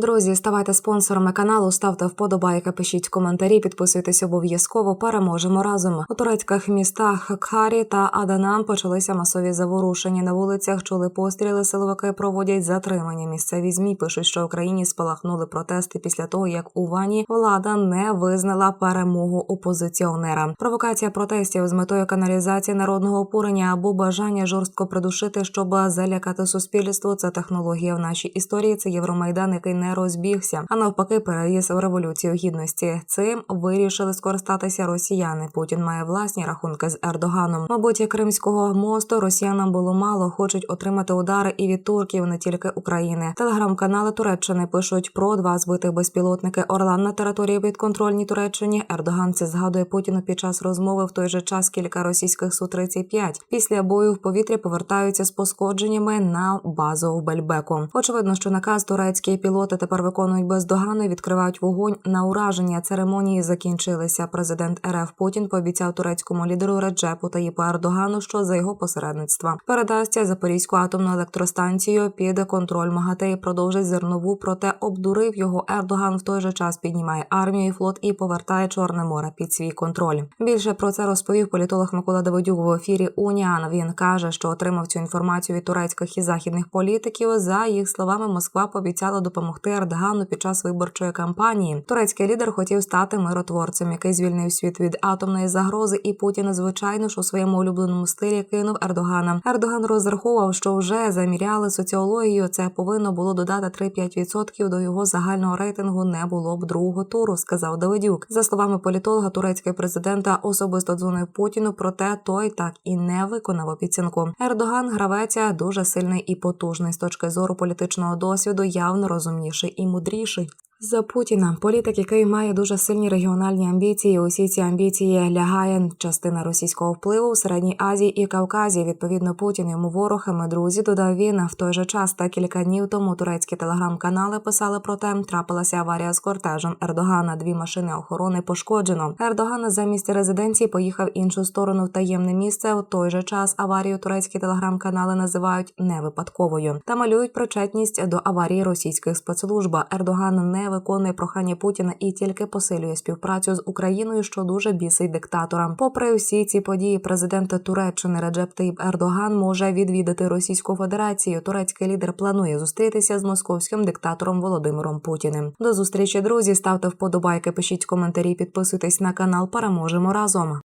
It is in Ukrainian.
Друзі, ставайте спонсорами каналу, ставте вподобайки, пишіть коментарі, підписуйтесь обов'язково. Переможемо разом. У турецьких містах Кхарі та Аданан почалися масові заворушення. На вулицях чули постріли. Силовики проводять затримання. Місцеві змі пишуть, що в Україні спалахнули протести після того, як у Вані влада не визнала перемогу опозиціонера. Провокація протестів з метою каналізації народного опурення або бажання жорстко придушити, щоб залякати суспільство. Це технологія в нашій історії. Це Євромайдан, який не розбігся, а навпаки, переріс в революцію гідності. Цим вирішили скористатися росіяни. Путін має власні рахунки з Ердоганом. Мабуть, Кримського мосту росіянам було мало, хочуть отримати удари і від турків, не тільки України. Телеграм-канали Туреччини пишуть про два збитих безпілотники Орлан на території підконтрольній Туреччині. Ердоган це згадує Путіну під час розмови. В той же час кілька російських су 35 після бою в повітрі повертаються з пошкодженнями на базу в Бельбеку. Очевидно, що наказ турецькі пілоти тепер виконують бездоганно і відкривають вогонь на ураження. Церемонії закінчилися. Президент РФ Путін пообіцяв турецькому лідеру Реджепу Таїпу Ердогану, що за його посередництва передасться Запорізьку атомну електростанцію під контроль МАГАТЕ і продовжить зернову. Проте обдурив його Ердоган. В той же час піднімає армію і флот і повертає Чорне море під свій контроль. Більше про це розповів політолог Микола Давидюк в ефірі Уніан. Він каже, що отримав цю інформацію від турецьких і західних політиків. За їх словами, Москва пообіцяла допомогти Ердогану під час виборчої кампанії. Турецький лідер хотів стати миротворцем, який звільнив світ від атомної загрози. І Путін, звичайно ж у своєму улюбленому стилі кинув Ердогана. Ердоган розраховував, що вже заміряли соціологію. Це повинно було додати 3-5% до його загального рейтингу. Не було б другого туру, сказав Давидюк. За словами політолога, турецький президента особисто дзвонив Путіну, проте той так і не виконав обіцянку. Ердоган гравеця дуже сильний і потужний з точки зору політичного досвіду, явно розумніший і мудріший. За Путіна політик, який має дуже сильні регіональні амбіції. Усі ці амбіції лягає частина російського впливу в середній Азії і Кавказі. Відповідно, Путін йому ворог. Ми друзі додав він в той же час. Та кілька днів тому турецькі телеграм-канали писали про те, трапилася аварія з кортежем Ердогана. Дві машини охорони пошкоджено. Ердоган замість резиденції поїхав іншу сторону в таємне місце. У той же час аварію турецькі телеграм-канали називають невипадковою та малюють причетність до аварії російських спецслужб. Ердоган не виконує прохання Путіна і тільки посилює співпрацю з Україною, що дуже бісить диктатора. Попри всі ці події, президент Туреччини Реджеп Таїп Ердоган може відвідати Російську Федерацію. Турецький лідер планує зустрітися з московським диктатором Володимиром Путіним. До зустрічі, друзі. Ставте вподобайки, пишіть коментарі, підписуйтесь на канал. Переможемо разом.